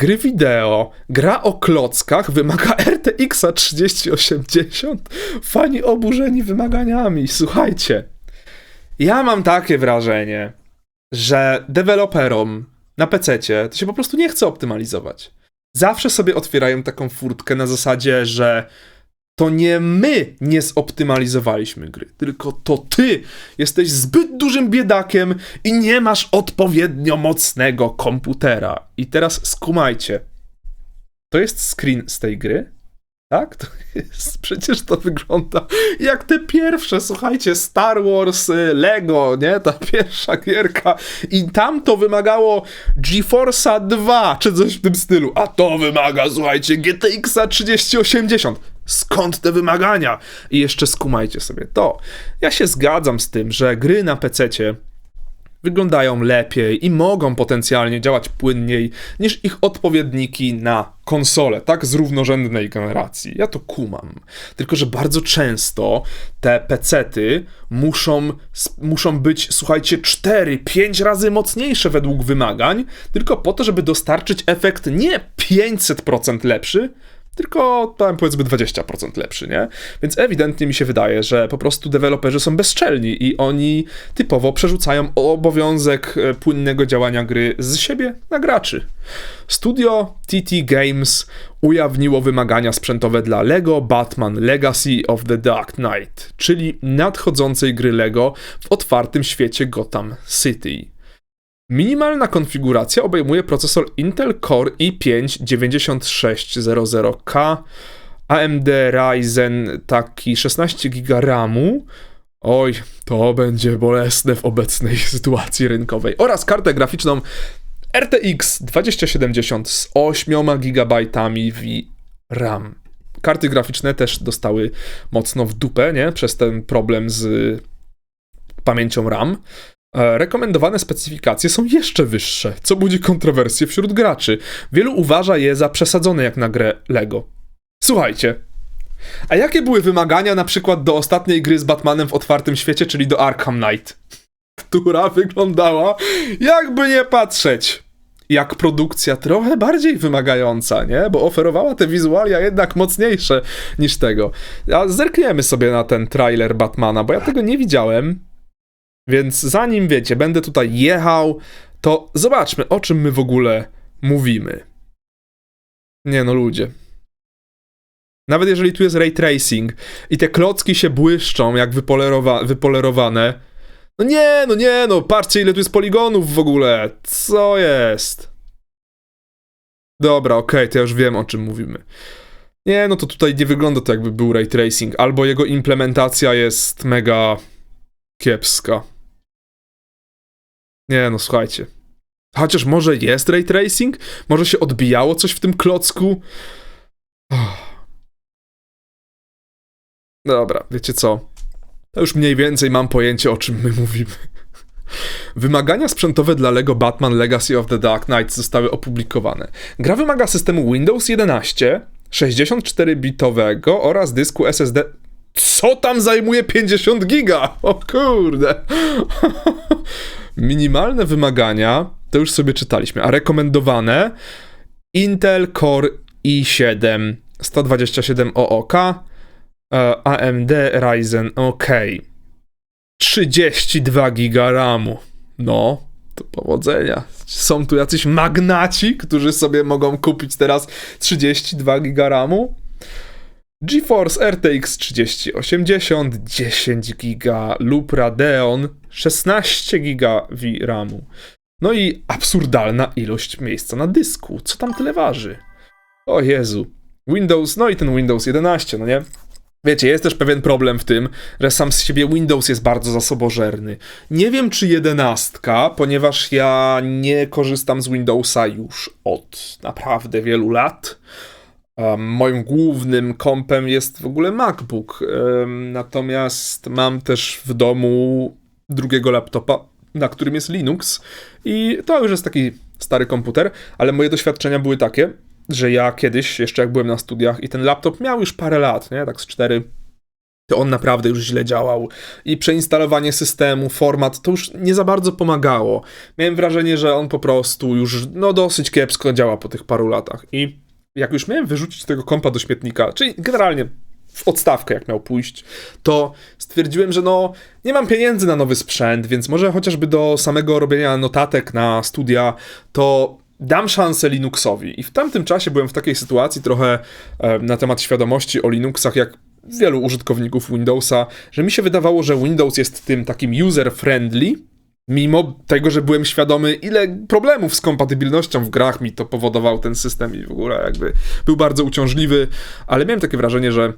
gry wideo, gra o klockach wymaga RTX 3080. Fani oburzeni wymaganiami. Słuchajcie, ja mam takie wrażenie, że deweloperom na PC to się po prostu nie chce optymalizować. Zawsze sobie otwierają taką furtkę na zasadzie, że to nie my nie zoptymalizowaliśmy gry, tylko to ty jesteś zbyt dużym biedakiem i nie masz odpowiednio mocnego komputera. I teraz skumajcie. To jest screen z tej gry? Tak? To jest, przecież to wygląda jak te pierwsze, słuchajcie, Star Wars, y, Lego, nie? Ta pierwsza gierka. I tam to wymagało GeForce'a 2, czy coś w tym stylu. A to wymaga, słuchajcie, GTX-a 3080. Skąd te wymagania? I jeszcze skumajcie sobie to. Ja się zgadzam z tym, że gry na PC-cie wyglądają lepiej i mogą potencjalnie działać płynniej niż ich odpowiedniki na konsole, tak z równorzędnej generacji. Ja to kumam. Tylko, że bardzo często te pecety muszą, muszą być, słuchajcie, 4-5 razy mocniejsze według wymagań, tylko po to, żeby dostarczyć efekt nie 500% lepszy, tylko tam powiedzmy 20% lepszy, nie? Więc ewidentnie mi się wydaje, że po prostu deweloperzy są bezczelni i oni typowo przerzucają obowiązek e, płynnego działania gry z siebie na graczy. Studio TT Games ujawniło wymagania sprzętowe dla LEGO Batman Legacy of the Dark Knight, czyli nadchodzącej gry LEGO w otwartym świecie Gotham City. Minimalna konfiguracja obejmuje procesor Intel Core i5-9600K, AMD Ryzen taki 16 GB RAMu. Oj, to będzie bolesne w obecnej sytuacji rynkowej. Oraz kartę graficzną RTX 2070 z 8 GB RAM. Karty graficzne też dostały mocno w dupę, nie? Przez ten problem z pamięcią RAM. E, rekomendowane specyfikacje są jeszcze wyższe, co budzi kontrowersje wśród graczy. Wielu uważa je za przesadzone jak na grę LEGO. Słuchajcie, a jakie były wymagania na przykład do ostatniej gry z Batmanem w otwartym świecie, czyli do Arkham Knight? Która wyglądała, jakby nie patrzeć, jak produkcja trochę bardziej wymagająca, nie? Bo oferowała te wizualia jednak mocniejsze niż tego. A zerkniemy sobie na ten trailer Batmana, bo ja tego nie widziałem. Więc zanim wiecie, będę tutaj jechał, to zobaczmy, o czym my w ogóle mówimy. Nie no, ludzie. Nawet jeżeli tu jest ray tracing i te klocki się błyszczą jak wypolerowa wypolerowane. No nie, no nie, no patrzcie ile tu jest poligonów w ogóle. Co jest? Dobra, okej, okay, to ja już wiem o czym mówimy. Nie, no to tutaj nie wygląda to jakby był ray tracing, albo jego implementacja jest mega kiepska. Nie no, słuchajcie. Chociaż może jest ray tracing? Może się odbijało coś w tym klocku? Oh. Dobra, wiecie co? To już mniej więcej mam pojęcie, o czym my mówimy. Wymagania sprzętowe dla LEGO Batman Legacy of the Dark Knight zostały opublikowane. Gra wymaga systemu Windows 11, 64-bitowego oraz dysku SSD. Co tam zajmuje 50 giga? O kurde. Minimalne wymagania to już sobie czytaliśmy, a rekomendowane Intel Core i7 127 OOK, AMD Ryzen OK. 32 giga RAMu. No, to powodzenia. Są tu jacyś magnaci, którzy sobie mogą kupić teraz 32 giga RAMu? GeForce RTX 3080 10 GB lub Radeon 16 GB VRAMu. No i absurdalna ilość miejsca na dysku. Co tam tyle waży? O Jezu. Windows, no i ten Windows 11, no nie? Wiecie, jest też pewien problem w tym, że sam z siebie Windows jest bardzo zasobożerny. Nie wiem, czy jedenastka, ponieważ ja nie korzystam z Windowsa już od naprawdę wielu lat. Moim głównym kompem jest w ogóle MacBook. Natomiast mam też w domu drugiego laptopa, na którym jest Linux. I to już jest taki stary komputer, ale moje doświadczenia były takie, że ja kiedyś, jeszcze jak byłem na studiach i ten laptop miał już parę lat, nie? Tak z 4, to on naprawdę już źle działał. I przeinstalowanie systemu, format, to już nie za bardzo pomagało. Miałem wrażenie, że on po prostu już no dosyć kiepsko działa po tych paru latach. I jak już miałem wyrzucić tego kompa do śmietnika, czyli generalnie w odstawkę, jak miał pójść, to stwierdziłem, że no, nie mam pieniędzy na nowy sprzęt, więc może chociażby do samego robienia notatek na studia, to dam szansę Linuxowi. I w tamtym czasie byłem w takiej sytuacji trochę e, na temat świadomości o Linuxach, jak wielu użytkowników Windowsa, że mi się wydawało, że Windows jest tym takim user-friendly, mimo tego, że byłem świadomy, ile problemów z kompatybilnością w grach mi to powodował ten system i w ogóle jakby był bardzo uciążliwy, ale miałem takie wrażenie, że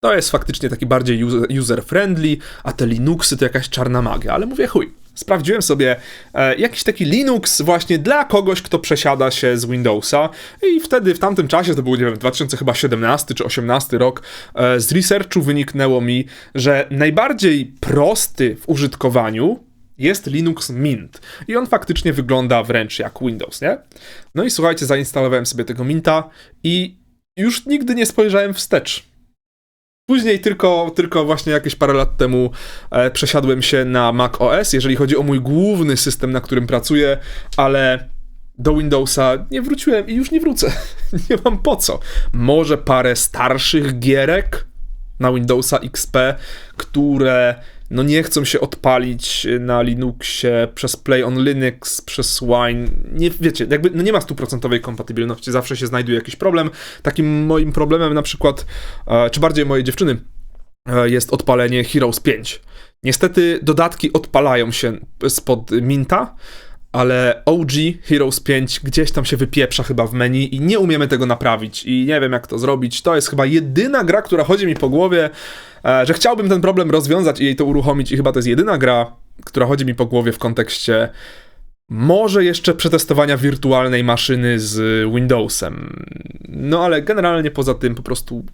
to jest faktycznie taki bardziej user-friendly, a te Linuxy to jakaś czarna magia, ale mówię chuj. Sprawdziłem sobie e, jakiś taki Linux właśnie dla kogoś, kto przesiada się z Windowsa i wtedy w tamtym czasie, to był, nie wiem, 2017 czy 18 rok, e, z researchu wyniknęło mi, że najbardziej prosty w użytkowaniu jest Linux Mint. I on faktycznie wygląda wręcz jak Windows, nie? No i słuchajcie, zainstalowałem sobie tego Minta i już nigdy nie spojrzałem wstecz. Później tylko, tylko właśnie jakieś parę lat temu e, przesiadłem się na Mac OS, jeżeli chodzi o mój główny system, na którym pracuję, ale do Windowsa nie wróciłem i już nie wrócę. nie mam po co. Może parę starszych gierek na Windowsa XP, które no nie chcą się odpalić na Linuxie przez Play on Linux, przez Wine. Nie, wiecie, jakby no nie ma stuprocentowej kompatybilności, zawsze się znajduje jakiś problem. Takim moim problemem na przykład, e, czy bardziej mojej dziewczyny, e, jest odpalenie Heroes 5. Niestety dodatki odpalają się spod Minta, ale OG Heroes 5 gdzieś tam się wypieprza chyba w menu i nie umiemy tego naprawić i nie wiem jak to zrobić. To jest chyba jedyna gra, która chodzi mi po głowie, e, że chciałbym ten problem rozwiązać i jej to uruchomić i chyba to jest jedyna gra, która chodzi mi po głowie w kontekście może jeszcze przetestowania wirtualnej maszyny z Windowsem. No ale generalnie poza tym po prostu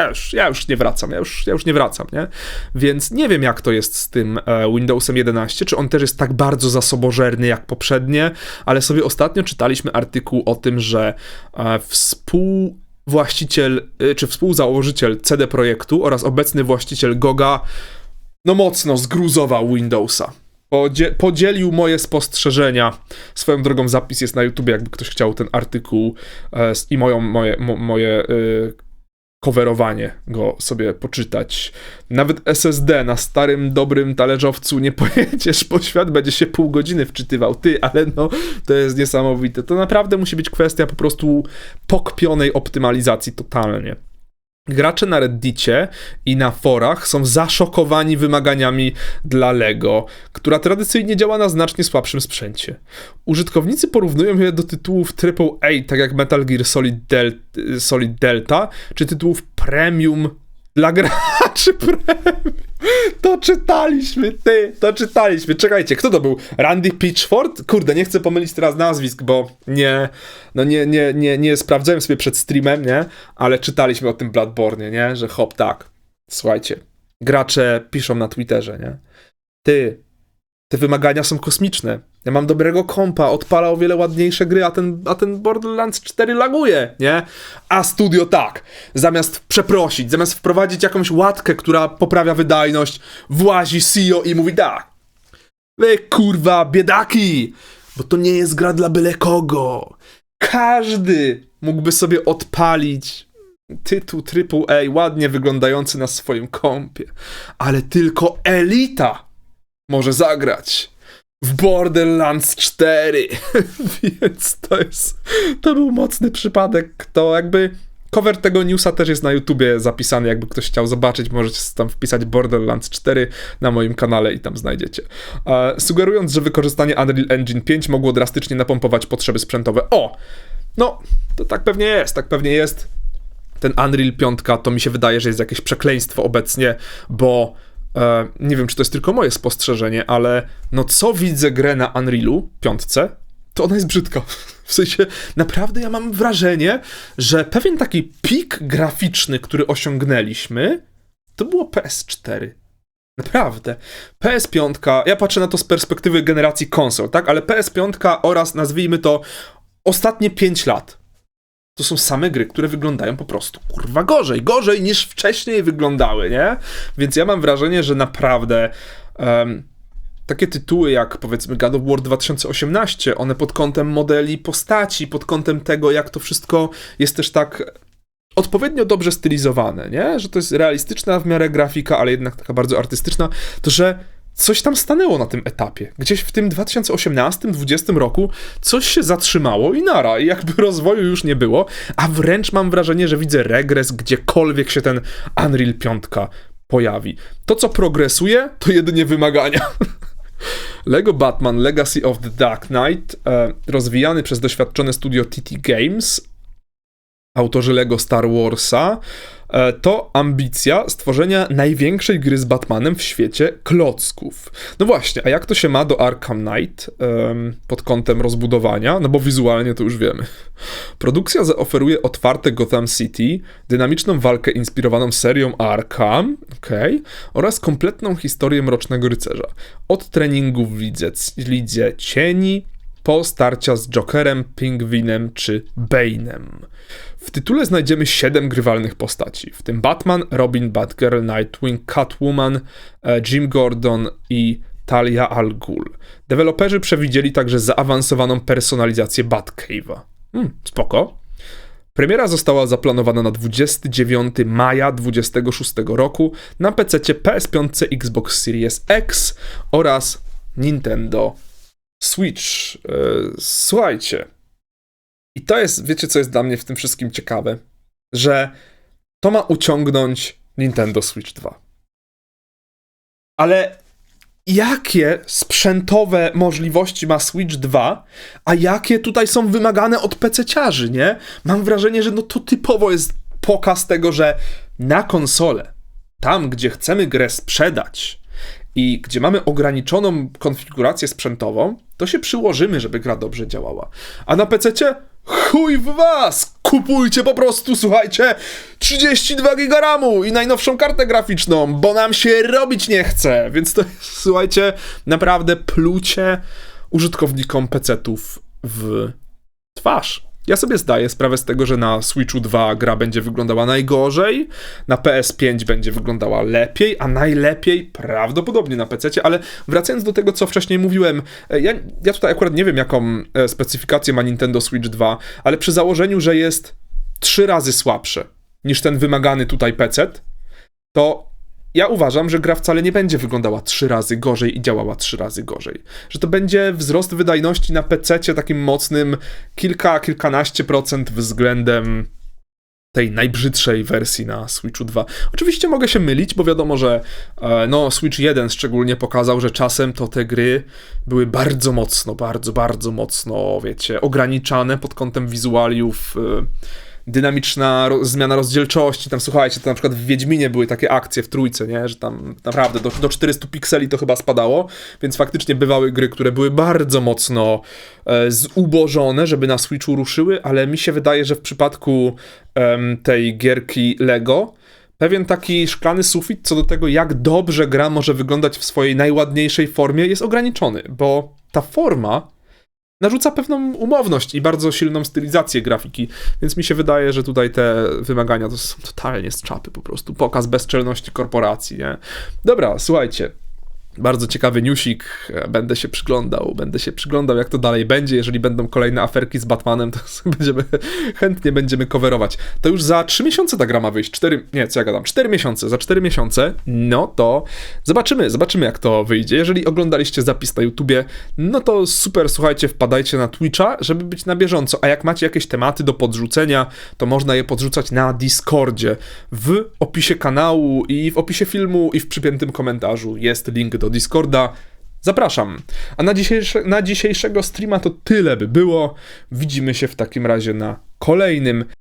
ja już, ja już nie wracam, ja już, ja już nie wracam, nie? Więc nie wiem, jak to jest z tym e, Windowsem 11, czy on też jest tak bardzo zasobożerny jak poprzednie, ale sobie ostatnio czytaliśmy artykuł o tym, że e, współwłaściciel, e, czy współzałożyciel CD Projektu oraz obecny właściciel Goga no mocno zgruzował Windowsa. Podzie podzielił moje spostrzeżenia. Swoją drogą zapis jest na YouTube, jakby ktoś chciał ten artykuł e, i moją, moje, mo, moje e, coverowanie go sobie poczytać. Nawet SSD na starym, dobrym talerzowcu nie pojedziesz, bo świat będzie się pół godziny wczytywał. Ty, ale no, to jest niesamowite. To naprawdę musi być kwestia po prostu pokpionej optymalizacji totalnie. Gracze na Reddicie i na forach są zaszokowani wymaganiami dla LEGO, która tradycyjnie działa na znacznie słabszym sprzęcie. Użytkownicy porównują je do tytułów AAA, tak jak Metal Gear Solid, Del Solid Delta, czy tytułów premium dla graczy premium. To czytaliśmy, ty, to czytaliśmy. Czekajcie, kto to był? Randy Pitchford? Kurde, nie chcę pomylić teraz nazwisk, bo nie, no nie, nie, nie, nie sprawdzałem sobie przed streamem, nie? Ale czytaliśmy o tym Bloodborne, nie? Że hop, tak. Słuchajcie, gracze piszą na Twitterze, nie? Ty, te wymagania są kosmiczne. Ja mam dobrego kompa, odpala o wiele ładniejsze gry, a ten, a ten Borderlands 4 laguje, nie? A studio tak, zamiast przeprosić, zamiast wprowadzić jakąś łatkę, która poprawia wydajność, włazi CEO i mówi tak. Wy kurwa, biedaki, bo to nie jest gra dla byle kogo. Każdy mógłby sobie odpalić tytuł AAA ładnie wyglądający na swoim kompie, ale tylko elita może zagrać Borderlands 4. Więc to jest. To był mocny przypadek. To jakby. Cover tego newsa też jest na YouTubie zapisany, jakby ktoś chciał zobaczyć, możecie tam wpisać Borderlands 4 na moim kanale i tam znajdziecie. E, sugerując, że wykorzystanie Unreal Engine 5 mogło drastycznie napompować potrzeby sprzętowe. O! No, to tak pewnie jest, tak pewnie jest. Ten Unreal 5 to mi się wydaje, że jest jakieś przekleństwo obecnie, bo E, nie wiem, czy to jest tylko moje spostrzeżenie, ale no co widzę grę na Unrealu, piątce, to ona jest brzydka. W sensie, naprawdę ja mam wrażenie, że pewien taki pik graficzny, który osiągnęliśmy, to było PS4. Naprawdę. PS5, ja patrzę na to z perspektywy generacji konsol, tak? Ale PS5 oraz nazwijmy to ostatnie 5 lat to są same gry, które wyglądają po prostu kurwa gorzej. Gorzej niż wcześniej wyglądały, nie? Więc ja mam wrażenie, że naprawdę. em, takie tytuły jak powiedzmy God of War 2018, one pod kątem modeli postaci, pod kątem tego, jak to wszystko jest też tak odpowiednio dobrze stylizowane, nie? Że to jest realistyczna w miarę grafika, ale jednak taka bardzo artystyczna, to że coś tam stanęło na tym etapie. Gdzieś w tym 2018-2020 roku coś się zatrzymało i nara, jakby rozwoju już nie było, a wręcz mam wrażenie, że widzę regres gdziekolwiek się ten Unreal 5 pojawi. To, co progresuje, to jedynie wymagania. Lego Batman Legacy of the Dark Knight, e, rozwijany przez doświadczone studio TT Games, autorzy Lego Star Warsa, to ambicja stworzenia największej gry z Batmanem w świecie klocków. No właśnie, a jak to się ma do Arkham Knight pod kątem rozbudowania? No bo wizualnie to już wiemy. Produkcja zaoferuje otwarte Gotham City, dynamiczną walkę inspirowaną serią Arkham, okej, oraz kompletną historię Mrocznego Rycerza. Od treningów w lidze, lidze cieni, po starcia z Jokerem, Pingwinem czy Bane'em. W tytule znajdziemy 7 grywalnych postaci, w tym Batman, Robin, Batgirl, Nightwing, Catwoman, e, Jim Gordon i Talia al Ghul. Deweloperzy przewidzieli także zaawansowaną personalizację Batcave'a. Hmm, spoko. Premiera została zaplanowana na 29 maja 26 roku na PC, PS5, Xbox Series X oraz Nintendo Switch. E, Słuchajcie. I to jest, wiecie, co jest dla mnie w tym wszystkim ciekawe? Że to ma uciągnąć Nintendo Switch 2. Ale jakie sprzętowe możliwości ma Switch 2, a jakie tutaj są wymagane od PC-ciarzy, nie? Mam wrażenie, że no to typowo jest pokaz tego, że na konsolę, tam gdzie chcemy grę sprzedać i gdzie mamy ograniczoną konfigurację sprzętową, to się przyłożymy, żeby gra dobrze działała. A na PC-cie chuj w was! Kupujcie po prostu, słuchajcie, 32 giga RAMu i najnowszą kartę graficzną, bo nam się robić nie chce. Więc to słuchajcie, naprawdę plucie użytkownikom PC-ów w twarz. Ja sobie zdaję sprawę z tego, że na Switchu 2 gra będzie wyglądała najgorzej, na PS5 będzie wyglądała lepiej, a najlepiej prawdopodobnie na PC, ale wracając do tego, co wcześniej mówiłem, e, ja, ja tutaj akurat nie wiem, jaką e, specyfikację ma Nintendo Switch 2, ale przy założeniu, że jest trzy razy słabsze niż ten wymagany tutaj PC, to ja uważam, że gra wcale nie będzie wyglądała trzy razy gorzej i działała trzy razy gorzej. Że to będzie wzrost wydajności na PC takim mocnym kilka, kilkanaście procent względem tej najbrzydszej wersji na Switchu 2. Oczywiście mogę się mylić, bo wiadomo, że e, no, Switch 1 szczególnie pokazał, że czasem to te gry były bardzo mocno, bardzo, bardzo mocno, wiecie, ograniczane pod kątem wizualiów. e, dynamiczna ro- zmiana rozdzielczości. Tam słuchajcie, to na przykład w Wiedźminie były takie akcje w trójce, nie? Że tam naprawdę do, do 400 pikseli to chyba spadało, więc faktycznie bywały gry, które były bardzo mocno e, zubożone, żeby na Switchu ruszyły, ale mi się wydaje, że w przypadku em, tej gierki Lego pewien taki szklany sufit co do tego, jak dobrze gra może wyglądać w swojej najładniejszej formie, jest ograniczony, bo ta forma narzuca pewną umowność i bardzo silną stylizację grafiki, więc mi się wydaje, że tutaj te wymagania to są totalnie z czapy po prostu. Pokaz bezczelności korporacji, nie? Dobra, słuchajcie. Bardzo ciekawy newsik, będę się przyglądał, będę się przyglądał jak to dalej będzie, jeżeli będą kolejne aferki z Batmanem, to będziemy, chętnie będziemy coverować. To już za 3 miesiące ta gra ma wyjść, 4, nie, co ja gadam, 4 miesiące, za 4 miesiące, no to zobaczymy, zobaczymy jak to wyjdzie. Jeżeli oglądaliście zapis na YouTubie, no to super, słuchajcie, wpadajcie na Twitcha, żeby być na bieżąco, a jak macie jakieś tematy do podrzucenia, to można je podrzucać na Discordzie. W opisie kanału i w opisie filmu i w przypiętym komentarzu jest link do Discorda. Zapraszam. A na, dzisiejsze, na dzisiejszego streama to tyle by było. Widzimy się w takim razie na kolejnym.